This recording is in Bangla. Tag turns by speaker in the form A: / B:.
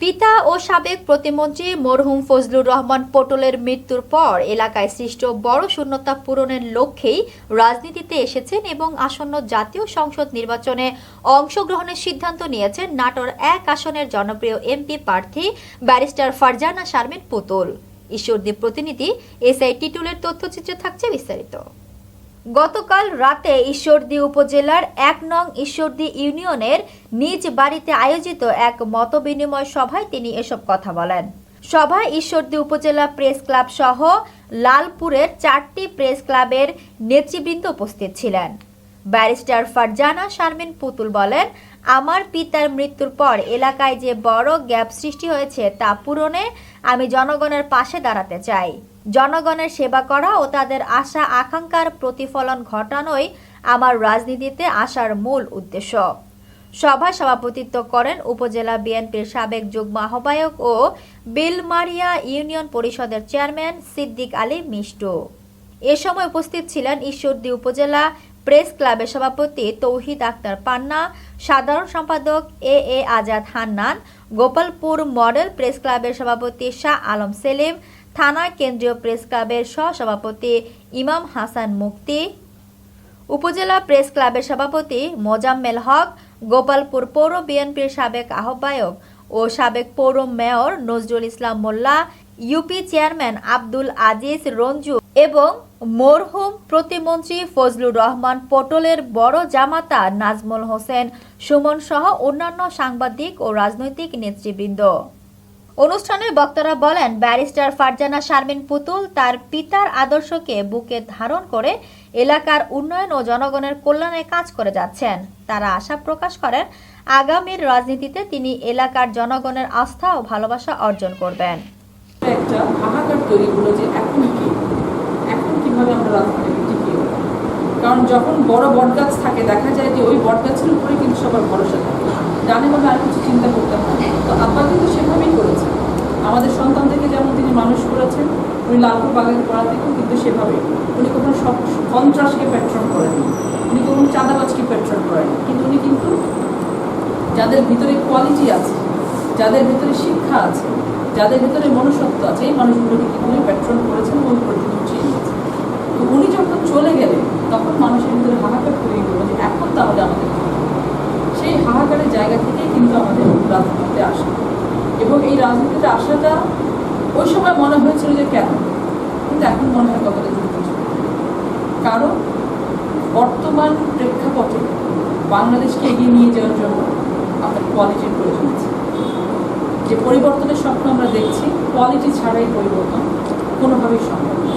A: পিতা ও সাবেক প্রতিমন্ত্রী মরহুম ফজলুর রহমান পটলের মৃত্যুর পর এলাকায় সৃষ্ট বড় শূন্যতা পূরণের লক্ষ্যেই রাজনীতিতে এসেছেন এবং আসন্ন জাতীয় সংসদ নির্বাচনে অংশগ্রহণের সিদ্ধান্ত নিয়েছেন নাটোর এক আসনের জনপ্রিয় এমপি প্রার্থী ব্যারিস্টার ফারজানা শারমিন পুতুল। ঈশ্বরদীপ প্রতিনিধি এসআই টিটুলের তথ্যচিত্রে থাকছে বিস্তারিত। গতকাল রাতে ঈশ্বরদী উপজেলার এক নং ঈশ্বরদী ইউনিয়নের নিজ বাড়িতে আয়োজিত এক মতবিনিময় সভায় তিনি এসব কথা বলেন। সভায় ঈশ্বরদী উপজেলা প্রেস ক্লাব সহ লালপুরের চারটি প্রেস ক্লাবের নেতৃবৃন্দ উপস্থিত ছিলেন। ব্যারিস্টার ফারজানা শারমিন পুতুল বলেন, আমার পিতার মৃত্যুর পর এলাকায় যে বড় গ্যাপ সৃষ্টি হয়েছে তা পূরণে আমি জনগণের পাশে দাঁড়াতে চাই। জনগণের সেবা করা ও তাদের আশা আকাঙ্ক্ষার প্রতিফলন ঘটানোই আমার রাজনীতিতে আসার মূল উদ্দেশ্য। সভায় সভাপতিত্ব করেন উপজেলা বিএনপির সাবেক যুগ্ম আহ্বায়ক ও বিলমারিয়া ইউনিয়ন পরিষদের চেয়ারম্যান সিদ্দিক আলী মিষ্টু। এ সময় উপস্থিত ছিলেন ঈশ্বরদী উপজেলা প্রেস ক্লাবের সভাপতি তৌহিদ আক্তার পান্না, সাধারণ সম্পাদক A A Azad Hannan, Gopalpur model press ক্লাবের সভাপতি শাহ আলম সেলিম থানা কেন্দ্রীয় প্রেস ক্লাবের সহসভাপতি ইমাম হাসান মুক্তি উপজেলা প্রেস ক্লাবের সভাপতি মোজাম্মেল হক, গোপালপুর পৌর বিএনপির সাবেক আহ্বায়ক ও সাবেক পৌর mayor Nazrul Islam Molla, UP chairman Abdul Aziz Ranju এবং মরহুম প্রতিমন্ত্রী ফজলুর রহমান পটলের বড় জামাতা নাজমুল হোসেন সুমন সহ অন্যান্য সাংবাদিক ও রাজনৈতিক নেতৃবৃন্দ। অনুষ্ঠানে বক্তারা বলেন, ব্যারিস্টার ফারজানা শারমিন পুতুল তার পিতার আদর্শকে বুকে ধারণ করে এলাকার উন্নয়ন ও জনগণের কল্যাণে কাজ করে যাচ্ছেন। তারা আশা প্রকাশ করেন, আগামীর রাজনীতিতে তিনি এলাকার জনগণের আস্থা ও ভালোবাসা অর্জন করবেন।
B: একটা হাহাকার তৈরি হলো যে এখন কি কীভাবে আমরা রাজনীতিকে টিকিয়ে? কারণ যখন বড় বটগাছ থাকে, দেখা যায় যে ওই বটগাছের উপরে কিন্তু সবার ভরসা থাকে। জানে বলে আর কিছু চিন্তা করতে হয় তো আব্বা কিন্তু সেভাবেই করেছেন আমাদের সন্তানদেরকে যেমন তিনি মানুষ করেছেন উনি লালপুর বাগানে পড়া থেকেও কিন্তু সেভাবেই। উনি কখনো সব সন্ত্রাসকে প্যাট্রন করেননি উনি কখনো চাঁদাবাজকে প্যাট্রন করেননি কিন্তু উনি কিন্তু যাদের ভিতরে কোয়ালিটি আছে, যাদের ভিতরে শিক্ষা আছে, যাদের ভিতরে মনুষ্যত্ব আছে, এই মানুষগুলোকে কিন্তু উনি প্যাট্রন করেছেন ওই পর্যন্ত উঠিয়ে নিয়েছেন তো উনি যখন চলে গেলেন তখন মানুষের ভিতরে হাহাকার তৈরি হলো যে, এখন তাহলে আমাদের সেই হাহাকারের জায়গা থেকেই কিন্তু আমাদের রাজনীতিতে আসা। এবং এই রাজনীতিতে আসাটা ওই সময় মনে হয়েছিল যে, কেন? কিন্তু এখন মনে হয় কতটা যুক্ত কারণ বর্তমান প্রেক্ষাপটে বাংলাদেশকে এগিয়ে নিয়ে যাওয়ার জন্য আমাদের কোয়ালিটির প্রয়োজন আছে। যে পরিবর্তনের স্বপ্ন আমরা দেখছি কোয়ালিটি ছাড়াই পরিবর্তন কোনোভাবেই সম্ভব না।